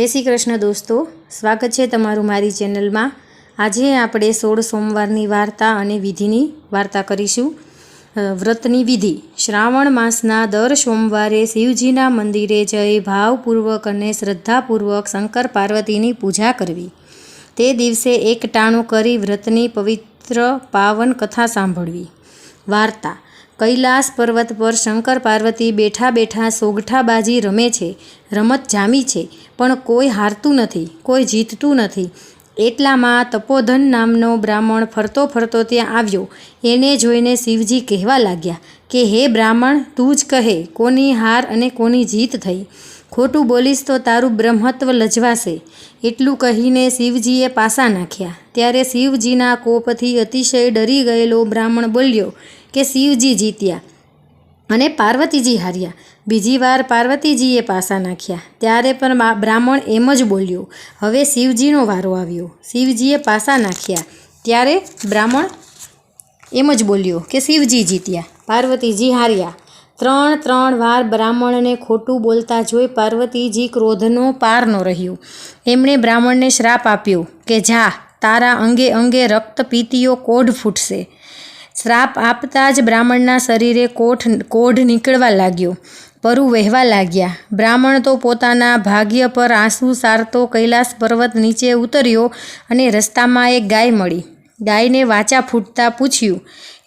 જય શ્રી કૃષ્ણ દોસ્તો, સ્વાગત છે તમારું મારી ચેનલમાં. આજે આપણે સોળ સોમવારની વાર્તા અને વિધિની વાર્તા કરીશું. વ્રતની વિધિ. શ્રાવણ માસના દર સોમવારે શિવજીના મંદિરે જઈ ભાવપૂર્વક અને શ્રદ્ધાપૂર્વક શંકર પાર્વતીની પૂજા કરવી. તે દિવસે એક ટાણું કરી વ્રતની પવિત્ર પાવન કથા સાંભળવી. વાર્તા. કૈલાસ પર્વત પર શંકર પાર્વતી બેઠા બેઠા સોગઠાબાજી રમે છે, રમત જામી છે, પણ કોઈ હારતું નથી, કોઈ જીતતું નથી. એટલામાં તપોધન નામનો બ્રાહ્મણ ફરતો ફરતો ત્યાં આવ્યો. એને જોઈને શિવજી કહેવા લાગ્યા કે, હે બ્રાહ્મણ, તું જ કહે, કોની હાર અને કોની જીત થઈ? ખોટું બોલીશ તો તારું બ્રહ્મત્વ લજવાશે. એટલું કહીને શિવજીએ પાસા નાખ્યા. ત્યારે શિવજીના કોપથી અતિશય ડરી ગયેલો બ્રાહ્મણ બોલ્યો કે શિવજી જીત્યા અને પાર્વતીજી હાર્યા. બીજી વાર પાર્વતીજીએ પાસા નાખ્યા. ત્યારે પણ બ્રાહ્મણ એમ જ બોલ્યો, હવે શિવજીનો વારો આવ્યો. શિવજીએ પાસા નાખ્યા. ત્યારે બ્રાહ્મણ એમ જ બોલ્યો કે શિવજી જીત્યા. પાર્વતીજી હાર્યા. ત્રણ ત્રણ વાર બ્રાહ્મણને ખોટું બોલતા જોઈ પાર્વતીજી ક્રોધનો પાર ન રહ્યો. એમણે બ્રાહ્મણને શ્રાપ આપ્યો કે, જા, તારા અંગે અંગે રક્તપીતીઓ કોઢ ફૂટશે. શ્રાપ આપતા જ બ્રાહ્મણના શરીરે કોઠ, કોઢ નીકળવા લાગ્યો. પરુ વહેવા લાગ્યા. બ્રાહ્મણ તો પોતાના ભાગ્ય પર આંસુ સારતો કૈલાસ પર્વત નીચે ઉતર્યો અને રસ્તામાં એક ગાય મળી. ગાયને વાચા ફૂટતા પૂછ્યું,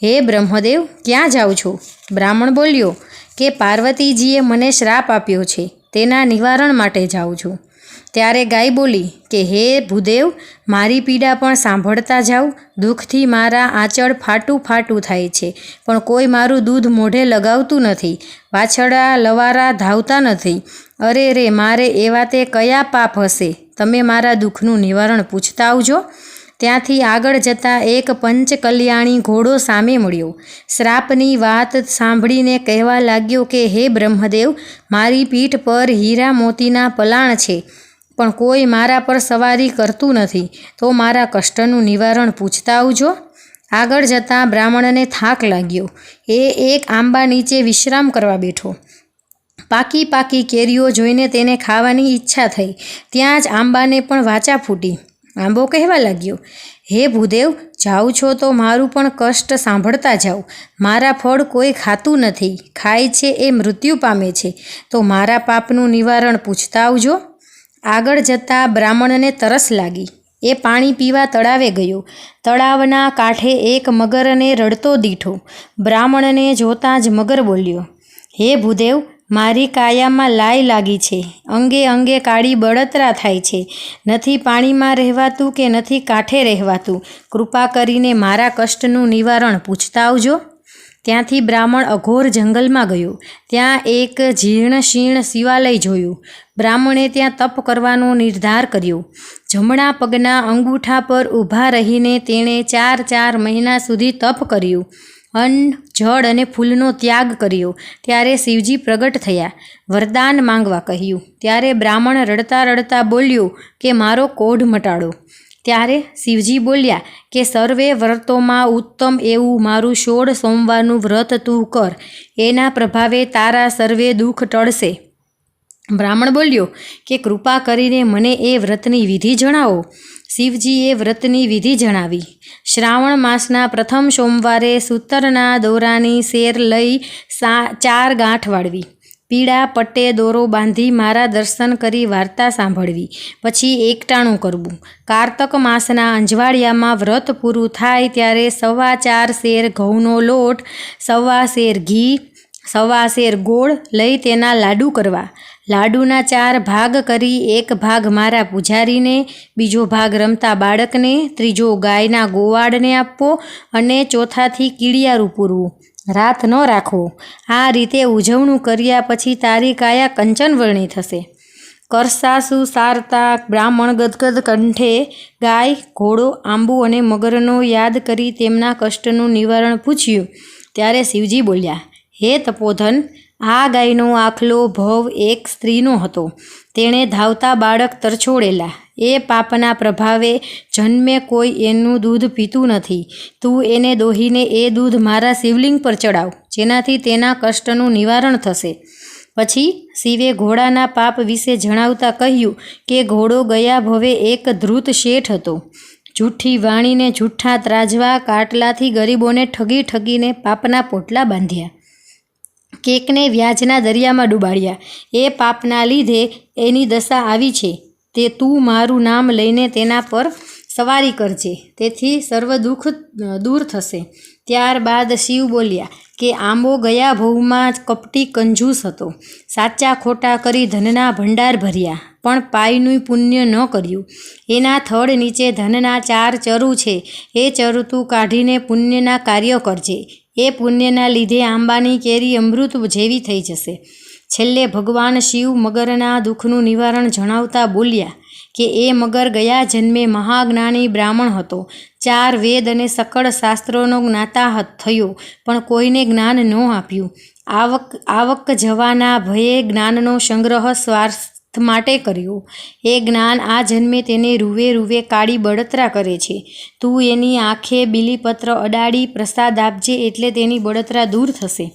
હે બ્રહ્મદેવ, ક્યાં જાઓ છો? બ્રાહ્મણ બોલ્યો, કે પાર્વતીજીએ મને શ્રાપ આપ્યો છે. તેના નિવારણ માટે જાઉં છું. ત્યારે ગાય બોલી કે, હે ભૂદેવ, મારી પીડા પણ સાંભળતા જાઉં. દુઃખથી મારા આંચળ ફાટું ફાટું થાય છે. પણ કોઈ મારું દૂધ મોઢે લગાવતું નથી. વાછડા લવારા ધાવતા નથી. અરે રે, મારે એવા તે કયા પાપ હશે? તમે મારા દુઃખનું નિવારણ પૂછતા આવજો. ત્યાંથી આગળ જતાં એક પંચ કલ્યાણી ઘોડો સામે મળ્યો. શ્રાપની વાત સાંભળીને કહેવા લાગ્યો કે, હે બ્રહ્મદેવ, મારી પીઠ પર હીરા મોતીના પલાણ છે. પણ કોઈ મારા પર સવારી કરતું નથી, તો મારા કષ્ટનું નિવારણ પૂછતા આવજો. આગળ જતાં બ્રાહ્મણને થાક લાગ્યો. એ એક આંબા નીચે વિશ્રામ કરવા બેઠો. પાકી પાકી કેરીઓ જોઈને તેને ખાવાની ઈચ્છા થઈ. ત્યાં જ આંબાને પણ વાચા ફૂટી. આંબો કહેવા લાગ્યો, હે ભૂદેવ, જાઉં છો તો મારું પણ કષ્ટ સાંભળતા જાઓ. મારા ફળ કોઈ ખાતું નથી. ખાય છે એ મૃત્યુ પામે છે. તો મારા પાપનું નિવારણ પૂછતા આવજો. આગળ જતાં બ્રાહ્મણને તરસ લાગી. એ પાણી પીવા તળાવે ગયો. તળાવના કાંઠે એક મગરને રડતો દીઠો. બ્રાહ્મણને જોતાં જ મગર બોલ્યો, હે ભૂદેવ, મારી કાયામાં લાય લાગી છે. અંગે અંગે કાળી બળતરા થાય છે. નથી પાણીમાં રહેવાતું કે નથી કાંઠે રહેવાતું? કૃપા કરીને મારા કષ્ટનું નિવારણ પૂછતા આવજો. ત્યાંથી બ્રાહ્મણ અઘોર જંગલમાં ગયો. ત્યાં એક જીર્ણ શીર્ણ શિવાલય જોયું. બ્રાહ્મણે ત્યાં તપ કરવાનો નિર્ધાર કર્યો. જમણા પગના અંગૂઠા પર ઊભા રહીને તેણે ચાર ચાર મહિના સુધી તપ કર્યું. અન્ન, જળ અને ફૂલનો ત્યાગ કર્યો. ત્યારે શિવજી પ્રગટ થયા. વરદાન માંગવા કહ્યું. ત્યારે બ્રાહ્મણ રડતા રડતા બોલ્યો કે, મારો કોઢ મટાડો. ત્યારે શિવજી બોલ્યા કે, સર્વે વ્રતોમાં ઉત્તમ એવું મારું સોળ સોમવારનું વ્રત તું કર. એના પ્રભાવે તારા સર્વે દુઃખ ટળશે. બ્રાહ્મણ બોલ્યો કે, કૃપા કરીને મને એ વ્રતની વિધિ જણાવો. શિવજીએ વ્રતની વિધિ જણાવી. શ્રાવણ માસના પ્રથમ સોમવારે સૂતરના દોરાની શેર લઈ સા ચાર ગાંઠ વાળવી. પીળા પટ્ટે દોરો બાંધી મારા દર્શન કરી વાર્તા સાંભળવી. પછી એકટાણું કરવું. કારતક માસના અંજવાળિયામાં વ્રત પૂરું થાય ત્યારે સવા ચાર શેર ઘઉંનો લોટ, સવા શેર ઘી, સવા શેર ગોળ લઈ તેના લાડુ કરવા. લાડુના ચાર ભાગ કરી એક ભાગ મારા પૂજારીને, બીજો ભાગ રમતા બાળકને, ત્રીજો ગાયના ગોવાળને આપવો અને ચોથાથી કીડિયારું પૂરવું. રાત ન રાખવો. આ રીતે ઉજવણું કર્યા પછી તારી કાયા કંચનવર્ણી થશે. કરસાસુ સારતા બ્રાહ્મણ ગદગદ કંઠે, ગાય, ઘોડો, આંબુ અને મગરનો યાદ કરી તેમના કષ્ટનું નિવારણ પૂછ્યું. ત્યારે શિવજી બોલ્યા, હે તપોધન આ ગાયનો આખલો ભવ એક સ્ત્રીનો હતો. તેણે ધાવતા બાળક તરછોડેલા. એ પાપના પ્રભાવે જન્મે કોઈ એનું દૂધ પીતું નથી. તું એને દોહીને એ દૂધ મારા શિવલિંગ પર ચડાવ, જેનાથી તેના કષ્ટનું નિવારણ થશે. પછી શિવે ઘોડાના પાપ વિશે જણાવતા કહ્યું કે ઘોડો ગયા ભવે એક ધ્રુત શેઠ હતો. જૂઠી વાણીને જૂઠા ત્રાજવા, કાટલાથી ગરીબોને ઠગી ઠગીને પાપના પોટલા બાંધ્યા. કેકને વ્યાજના દરિયામાં ડૂબાડ્યા. એ પાપના લીધે એની દશા આવી છે. તે તું મારું નામ લઈને તેના પર સવારી કરજે. તેથી સર્વ દુઃખ દૂર થશે. ત્યારબાદ શિવ બોલ્યા કે આંબો ગયા ભવમાં કપટી કંજૂસ હતો. સાચા ખોટા કરી ધનના ભંડાર ભર્યા. પણ પાયનું પુણ્ય ન કર્યું. એના થડ નીચે ધનના ચાર ચરુ છે. એ ચરુ તું કાઢીને પુણ્યના કાર્ય કરજે. એ પુણ્યના લીધે આંબાની કેરી અમૃત જેવી થઈ જશે. છેલ્લે ભગવાન શિવ મગરના દુઃખનું નિવારણ જણાવતા બોલ્યા કે એ મગર ગયા જન્મે મહાજ્ઞાની બ્રાહ્મણ હતો. ચાર વેદ અને સકળ શાસ્ત્રોનો જ્ઞાતા થયો, પણ કોઈને જ્ઞાન ન આપ્યું. આવક આવક જવાના ભયે જ્ઞાનનો સંગ્રહ સ્વાર્થ માટે કર્યો. એ જ્ઞાન આ જન્મે તેને રૂવે રૂવે કાળી બળતરા કરે છે. તું એની આંખે બિલીપત્ર અડાડી પ્રસાદ આપજે એટલે તેની બળતરા દૂર થશે.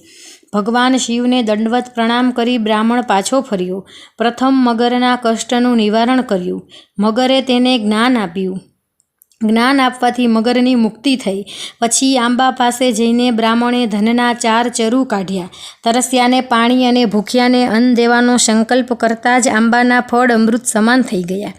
ભગવાન શિવને દંડવત પ્રણામ કરી બ્રાહ્મણ પાછો ફર્યો. પ્રથમ મગરના કષ્ટનું નિવારણ કર્યું. મગરે તેને જ્ઞાન આપ્યું. જ્ઞાન આપવાથી મગરની મુક્તિ થઈ. પછી આંબા પાસે જઈને બ્રાહ્મણે ધનના ચાર ચરુ કાઢ્યા. તરસ્યાને પાણી અને ભૂખ્યાને અન્ન દેવાનો સંકલ્પ કરતાં જ આંબાના ફળ અમૃત સમાન થઈ ગયા.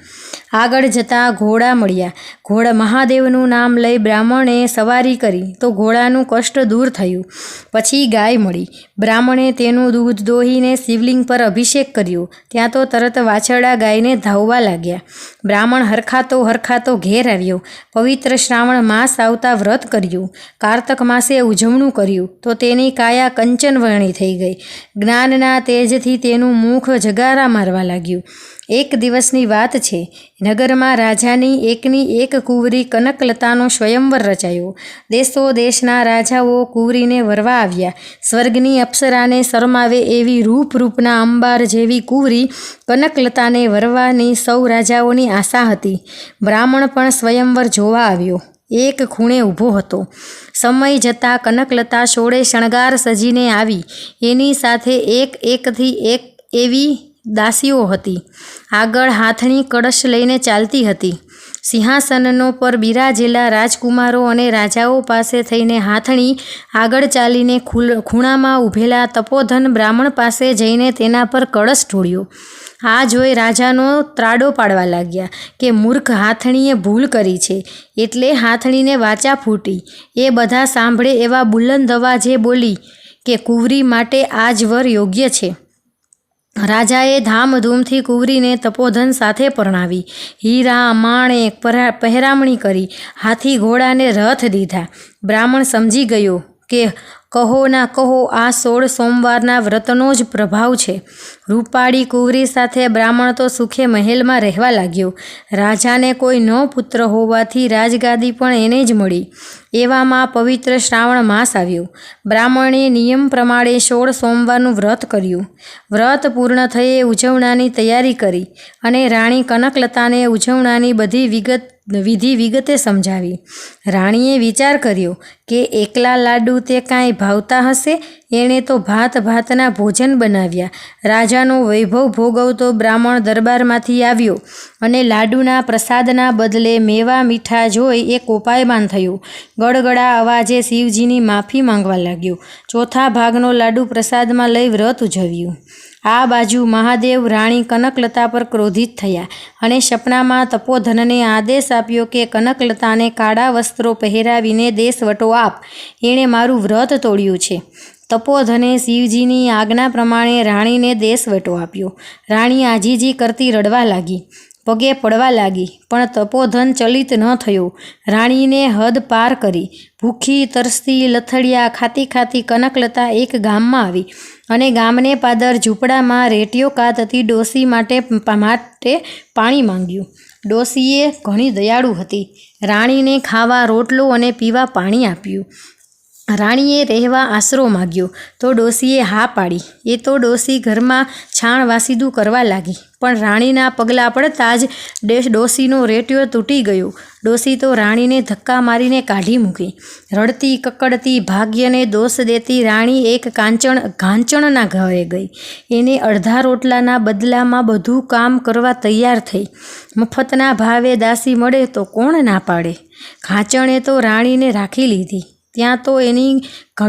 આગળ જતાં ઘોડા મળ્યા. ઘોડા મહાદેવનું નામ લઈ બ્રાહ્મણે સવારી કરી તો ઘોડાનું કષ્ટ દૂર થયું. પછી ગાય મળી. બ્રાહ્મણે તેનું દૂધ દોહીને શિવલિંગ પર અભિષેક કર્યો. ત્યાં તો તરત વાછરડા ગાયને ધાવવા લાગ્યા. બ્રાહ્મણ હરખાતો હરખાતો ઘેર આવ્યો. પવિત્ર શ્રાવણ માસ આવતા વ્રત કર્યું. કારતક માસે ઉજવણું કર્યું તો તેની કાયા કંચનવર્ણી થઈ ગઈ. જ્ઞાનના તેજથી તેનું મુખ જગારા મારવા લાગ્યું. એક દિવસની વાત છે. નગરમાં રાજાની એકની એક કુંવરી કનકલતાનો સ્વયંવર રચાયો. દેશો દેશના રાજાઓ કુંવરીને વરવા આવ્યા. સ્વર્ગની અપ્સરાને શરમાવે એવી રૂપરૂપના અંબાર જેવી કુંવરી કનકલતાને વરવાની સૌ રાજાઓની આશા હતી. બ્રાહ્મણ પણ સ્વયંવર જોવા આવ્યો. એક ખૂણે ઊભો હતો. સમય જતાં કનકલતા સોળે શણગાર સજીને આવી. એની સાથે એક એકથી એક એવી દાસીઓ હતી. આગળ હાથણી કળશ લઈને ચાલતી હતી. સિંહાસનનો પર બિરાજેલા રાજકુમારો અને રાજાઓ પાસે થઈને હાથણી આગળ ચાલીને ખૂણામાં ઊભેલા તપોધન બ્રાહ્મણ પાસે જઈને તેના પર કળશ ઢોળ્યો. આ જોઈ રાજાનો ત્રાડો પાડવા લાગ્યા કે મૂર્ખ હાથણીએ ભૂલ કરી છે. એટલે હાથણીને વાચા ફૂટી. એ બધા સાંભળે એવા બુલંદ અવાજે બોલી કે કુંવરી માટે આ જ વર યોગ્ય છે. રાજાએ ધામધૂમથી કુંવરીને તપોધન સાથે પરણાવી. હીરા પરા- પહેરામણી કરી. હાથી ઘોડાને રથ દીધા. બ્રાહ્મણ સમજી ગયો કે કહો ના કહો, આ સોળ સોમવારના વ્રતનો જ પ્રભાવ છે. રૂપાળી કુંવરી સાથે બ્રાહ્મણ તો સુખે મહેલમાં રહેવા લાગ્યો. રાજાને કોઈ ન પુત્ર હોવાથી રાજગાદી પણ એને જ મળી. એવામાં પવિત્ર શ્રાવણ માસ આવ્યો. બ્રાહ્મણે નિયમ પ્રમાણે સોળ સોમવારનું વ્રત કર્યું. વ્રત પૂર્ણ થયે ઉજવણાની તૈયારી કરી અને રાણી કનકલતાને ઉજવણાની બધી વિગત, વિધિ વિગતે સમજાવી. રાણીએ વિચાર કર્યો કે એકલા લાડુ તે કાંઈ ભાવતા હશે? એણે તો ભાત ભાતના ભોજન બનાવ્યા. રાજાનો વૈભવ ભોગવતો બ્રાહ્મણ દરબારમાંથી આવ્યો અને લાડુના પ્રસાદના બદલે મેવા મીઠા જોઈ એ કોપાયમાન થયું. ગડગડા અવાજે શિવજીની માફી માંગવા લાગ્યો. ચોથા ભાગનો લાડુ પ્રસાદમાં લઈ વ્રત ઉજવ્યું. આ બાજુ મહાદેવ રાણી કનકલતા પર ક્રોધિત થયા અને સપનામાં તપોધનને આદેશ આપ્યો કે કનકલતાને કાળા વસ્ત્રો પહેરાવીને દેશવટો આપ. એણે મારું વ્રત તોડ્યું છે. તપોધને શિવજીની આજ્ઞા પ્રમાણે રાણીને દેશવટો આપ્યો. રાણી આજીજી કરતી રડવા લાગી. પગે પડવા લાગી, પણ તપોધન ચલિત ન થયો. રાણીને હદ પાર કરી. ભૂખી, તરસતી, લથડિયા, ખાતી ખાતી કનકલતા એક ગામમાં આવી અને ગામને પાદર ઝૂંપડામાં રેટીઓ કાતતી ડોસી માટે માટે પાણી માંગ્યું. ડોસીએ ઘણી દયાળુ હતી. રાણીને ખાવા, રોટલો અને પીવા પાણી આપ્યું. રાણીએ રહેવા આશરો માગ્યો. તો ડોસીએ હા પાડી. એ તો ડોસી ઘરમાં છાણ વાસીદું કરવા લાગી. પણ રાણીના પગલાં પડતા જ ડોસીનો રેટિયો તૂટી ગયો. ડોસી તો રાણીને ધક્કા મારીને કાઢી મૂકી. રડતી કકડતી ભાગ્યને દોષ દેતી રાણી એક કાંચણ ઘાંચણના ઘરે ગઈ. એને અડધા રોટલાના બદલામાં બધું કામ કરવા તૈયાર થઈ. મફતના ભાવે દાસી મળે તો કોણ ના પાડે? ઘાંચણે તો રાણીને રાખી લીધી. ત્યાં તો એની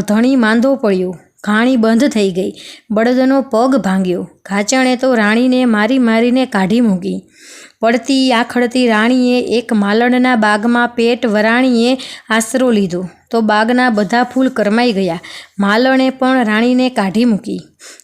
ધણી માંદો પડ્યો. ઘાણી બંધ થઈ ગઈ. બળદનો પગ ભાંગ્યો. ઘાચણે તો રાણીને મારી મારીને કાઢી મૂકી. પડતી આખડતી રાણીએ એક માલણના બાગમાં પેટ વરાણીએ આશરો લીધો. તો બાગના બધા ફૂલ કરમાઈ ગયા. માલણે પણ રાણીને કાઢી મૂકી.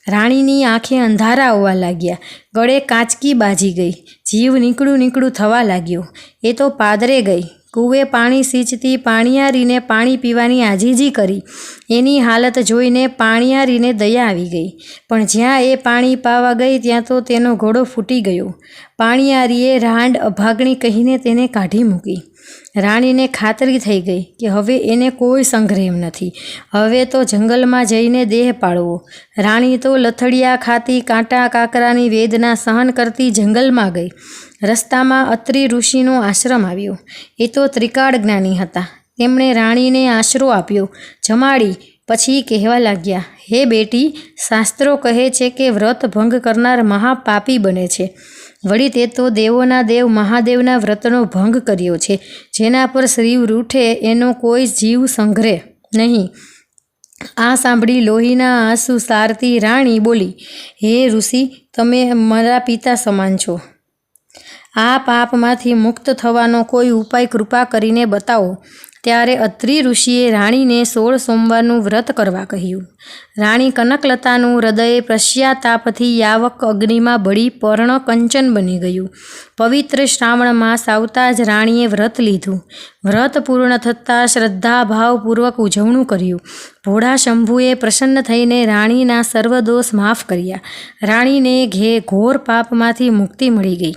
રાણીની આંખે અંધારા આવવા લાગ્યા. ગળે કાચકી બાજી ગઈ. જીવ નીકળું નીકળું થવા લાગ્યો. એ તો પાદરે ગઈ. કૂવે પાણી સિંચતી પાણીયારીને પાણી પીવાની આજીજી કરી. એની હાલત જોઈને પાણીયારીને દયા આવી ગઈ. પણ જ્યાં એ પાણી પાવા ગઈ ત્યાં તો તેનો ઘોડો ફૂટી ગયો. પાણીયારીએ રાંડ અભાગણી કહીને તેને કાઢી મૂકી. રાણીને ખાતરી થઈ ગઈ કે હવે એને કોઈ સંગ્રહ નથી. હવે તો જંગલમાં જઈને દેહ પાડવો રાણી તો લથડિયા ખાતી કાંટા કાકરાની વેદના સહન કરતી જંગલમાં ગઈ. રસ્તામાં અત્રિ ઋષિનો આશ્રમ આવ્યો. એ તો ત્રિકાળ જ્ઞાની હતા. તેમણે રાણીને આશરો આપ્યો. જમાડી, પછી કહેવા લાગ્યા, હે બેટી, શાસ્ત્રો કહે છે કે વ્રત ભંગ કરનાર મહાપાપી બને છે. વળી તે તો દેવોના દેવ મહાદેવના વ્રતનો ભંગ કર્યો છે. જેના પર શ્રીવ રૂઠે એનો કોઈ જીવ સંઘરે નહીં. આ સાંભળી લોહીના આંસુ સારતી રાણી બોલી, હે ઋષિ, તમે મારા પિતા સમાન છો. આ પાપમાંથી મુક્ત થવાનો કોઈ ઉપાય કૃપા કરીને બતાવો. ત્યારે અત્રિ ઋષિએ રાણીને સોળ સોમવારનું વ્રત કરવા કહ્યું. રાણી કનકલતાનું હૃદય પ્રશ્યાતાપથી યાવક અગ્નિમાં બળી પર્ણ કંચન બની ગયું. પવિત્ર શ્રાવણ માસ આવતા જ રાણીએ વ્રત લીધું. વ્રત પૂર્ણ થતાં શ્રદ્ધાભાવપૂર્વક ઉજવણું કર્યું. ભોળા શંભુએ પ્રસન્ન થઈને રાણીના સર્વ દોષ માફ કર્યા. રાણીને ઘે ઘોર પાપમાંથી મુક્તિ મળી ગઈ.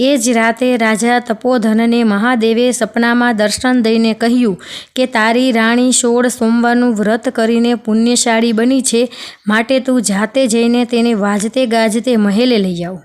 એ જ રાતે રાજા તપોધનને મહાદેવે સપનામાં દર્શન દઈને કહ્યું કે તારી રાણી સોળ સોમવારનું વ્રત કરીને પુણ્યશાળી બની છે, માટે તું જાતે જઈને તેને વાજતે ગાજતે મહેલે લઈ આવ.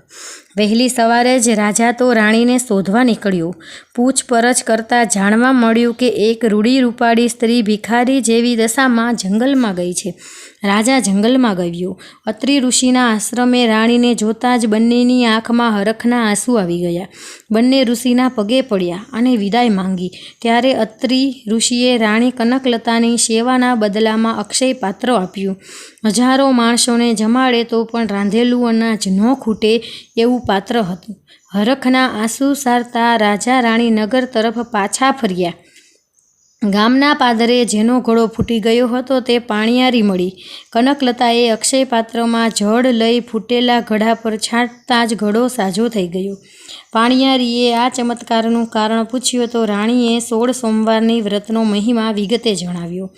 વહેલી સવારે જ રાજા તો રાણીને શોધવા નીકળ્યો. પૂછપરછ કરતાં જાણવા મળ્યું કે એક રૂડી રૂપાળી સ્ત્રી ભિખારી જેવી દશામાં જંગલમાં ગઈ છે. રાજા જંગલમાં ગયો અત્રિ ઋષિના આશ્રમે રાણીને જોતાં જ બંનેની આંખમાં હરખના આંસુ આવી ગયા. બંને ઋષિના પગે પડ્યા અને વિદાય માંગી. ત્યારે અત્રિ ઋષિએ રાણી કનકલતાની સેવાના બદલામાં અક્ષય પાત્ર આપ્યું. હજારો માણસોને જમાડે તો પણ રાંધેલું અનાજ ન ખૂટે એવું પાત્ર હતું. હરખના આંસુ સારતા રાજા રાણી નગર તરફ પાછા ફર્યા. ગામના પાદરે જેનો ઘોડો ફૂટી ગયો હતો તે પાણીયારી મળી. કનકલતાએ અક્ષય પાત્રમાં જળ લઈ ફૂટેલા ઘડા પર છાંટતા જ ઘડો સાજો થઈ ગયો. પાણીયારીએ આ ચમત્કારનું કારણ પૂછ્યું તો રાણીએ સોળ સોમવારની વ્રતનો મહિમા વિગતે જણાવ્યો.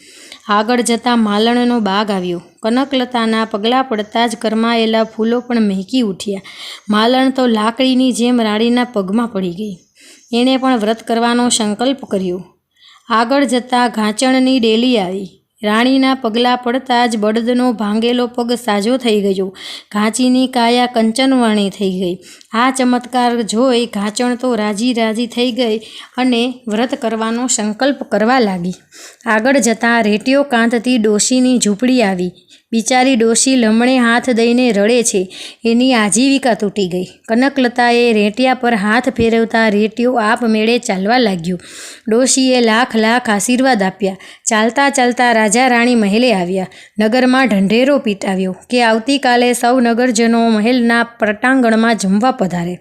આગળ જતાં માલણનો બાગ આવ્યો. કનકલતાના પગલાં પડતાં જ કરમાયેલા ફૂલો પણ મહેકી ઉઠ્યા. માલણ તો લાકડીની જેમ રાણીના પગમાં પડી ગઈ. એણે પણ વ્રત કરવાનો સંકલ્પ કર્યો. આગળ જતાં ઘાંચણની ડેલી આવી. રાણીના પગલાં પડતાં જ બળદનો ભાંગેલો પગ સાજો થઈ ગયો. ઘાંચીની કાયા કંચનવાણી થઈ ગઈ. આ ચમત્કાર જોઈ ઘાંચણ તો રાજી રાજી થઈ ગઈ અને વ્રત કરવાનો સંકલ્પ કરવા લાગી. આગળ જતાં રેટિયો કાંતથી ડોશીની ઝૂંપડી આવી. બિચારી ડોશી લમણે હાથ દઈને રડે છે. એની આજીવિકા તૂટી ગઈ. કનકલતાએ રેટિયા પર હાથ ફેરવતા રેટિયો આપમેળે ચાલવા લાગ્યું. ડોશીએ લાખ લાખ આશીર્વાદ આપ્યા. ચાલતા ચાલતા રાજા રાણી મહેલે આવ્યા. નગરમાં ઢંઢેરો પીટાવ્યો કે આવતીકાલે સૌ નગરજનો મહેલના પ્રટાંગણમાં જમવા પધારે.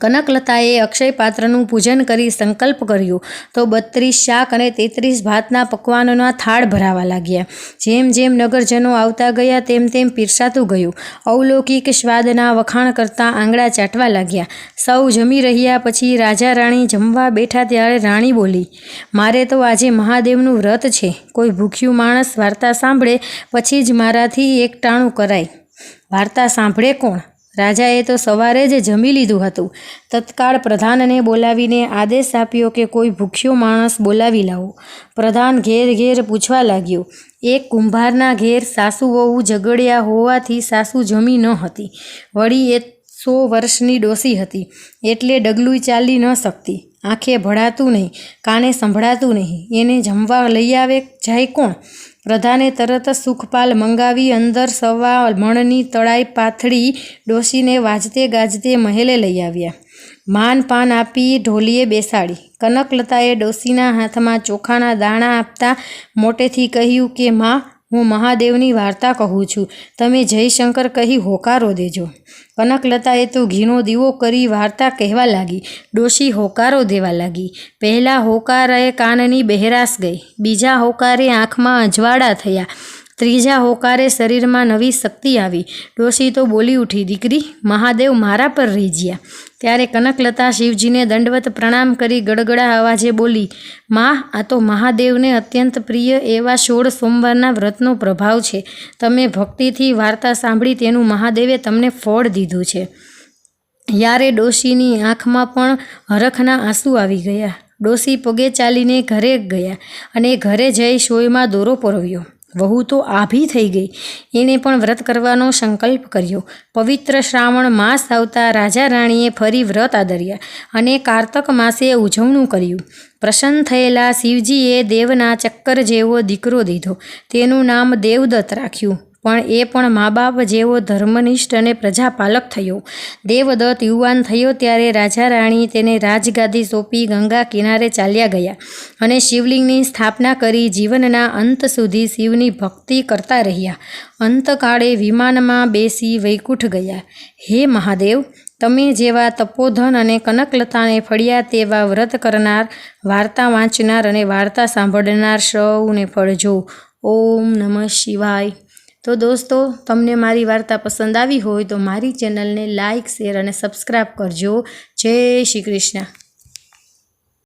કનકલતાએ અક્ષય પાત્રનું પૂજન કરી સંકલ્પ કર્યો તો બત્રીસ શાક અને તેત્રીસ ભાતના પકવાનોના થાળ ભરાવા લાગ્યા. જેમ જેમ નગરજનો આવતા ગયા, તેમ તેમ પીરસાતું ગયું. અવલૌકિક સ્વાદના વખાણ કરતાં આંગળા ચાટવા લાગ્યા. સૌ જમી રહ્યા પછી રાજા રાણી જમવા બેઠા ત્યારે રાણી બોલી, મારે તો આજે મહાદેવનું વ્રત છે. કોઈ ભૂખ્યું માણસ વાર્તા સાંભળે, પછી જ મારાથી એક ટાણું કરાય. વાર્તા સાંભળે કોણ? રાજાએ તો સવારે જ જમી લીધું હતું. તત્કાળ પ્રધાનને બોલાવીને આદેશ આપ્યો કે કોઈ ભૂખ્યો માણસ બોલાવી લાવો. પ્રધાન ઘેર ઘેર પૂછવા લાગ્યો, એક કુંભારના ઘેર સાસુ વહુ ઝઘડ્યા હોવાથી સાસુ જમી ન હતી. વળી એ સો વર્ષની ડોસી હતી, એટલે ડગલું ચાલી ન શકતી. આંખે ભળાતું નહીં, કાને સંભળાતું નહીં. એને જમવા લઈ આવે જાય કોણ? પ્રધાને તરત સુખપાલ મંગાવી અંદર સવા મણની તળાઈ પાથળી ડોશીને વાજતે ગાજતે મહેલે લઈ આવ્યા. માન પાન આપી ઢોલીએ બેસાડી. કનકલતાએ ડોશીના હાથમાં ચોખાના દાણા આપતા મોટેથી કહ્યું કે, માં હું મહાદેવની વાર્તા કહું છું. તમે જયશંકર કહી હોકારો દેજો. કનકલતાએ તો ઘીનો દીવો કરી વાર્તા કહેવા લાગી. ડોશી હોકારો દેવા લાગી. પહેલાં હોકારાએ કાનની બહેરાશ ગઈ. બીજા હોકારે આંખમાં અજવાળા થયા. ત્રીજા હોકારે શરીરમાં નવી શક્તિ આવી. ડોશી તો બોલી ઉઠી, દીકરી, મહાદેવ મારા પર રીજ્યા. ત્યારે કનકલતા શિવજીને દંડવત પ્રણામ કરી ગડગડા અવાજે બોલી, માં, આ તો મહાદેવને અત્યંત પ્રિય એવા સોળ સોમવારના વ્રતનો પ્રભાવ છે. તમે ભક્તિથી વાર્તા સાંભળી તેનું મહાદેવે તમને ફળ દીધું છે. યારે ડોશીની આંખમાં પણ હરખના આંસુ આવી ગયા. ડોશી પગે ચાલીને ઘરે ગયા અને ઘરે જઈ સોયમાં દોરો પરોવ્યો. વહુ તો આભી થઈ ગઈ. એણે પણ વ્રત કરવાનો સંકલ્પ કર્યો. પવિત્ર શ્રાવણ માસ આવતા રાજા રાણીએ ફરી વ્રત આદર્યા અને કારતક માસે ઉજવણું કર્યું. પ્રસન્ન થયેલા શિવજીએ દેવના ચક્કર જેવો દીકરો દીધો. તેનું નામ દેવદત્ત રાખ્યું. પણ એ પણ મા બાપ જેવો ધર્મનિષ્ઠ અને પ્રજાપાલક થયો. દેવદત્ત યુવાન થયો ત્યારે રાજા રાણી તેને રાજગાદી સોંપી ગંગા કિનારે ચાલ્યા ગયા અને શિવલિંગની સ્થાપના કરી જીવનના અંત સુધી શિવની ભક્તિ કરતા રહ્યા. અંતકાળે વિમાનમાં બેસી વૈકુંઠ ગયા. હે મહાદેવ, તમે જેવા તપોધન અને કનકલતાને ફળ્યા તેવા વ્રત કરનાર, વાર્તા વાંચનાર અને વાર્તા સાંભળનાર સૌને ફળજો ઓમ નમઃ શિવાય. તો દોસ્તો, તમને મારી વાર્તા પસંદ આવી હોય તો મારી ચેનલને લાઇક શેર અને સબસ્ક્રાઈબ કરજો. જય શ્રી કૃષ્ણ.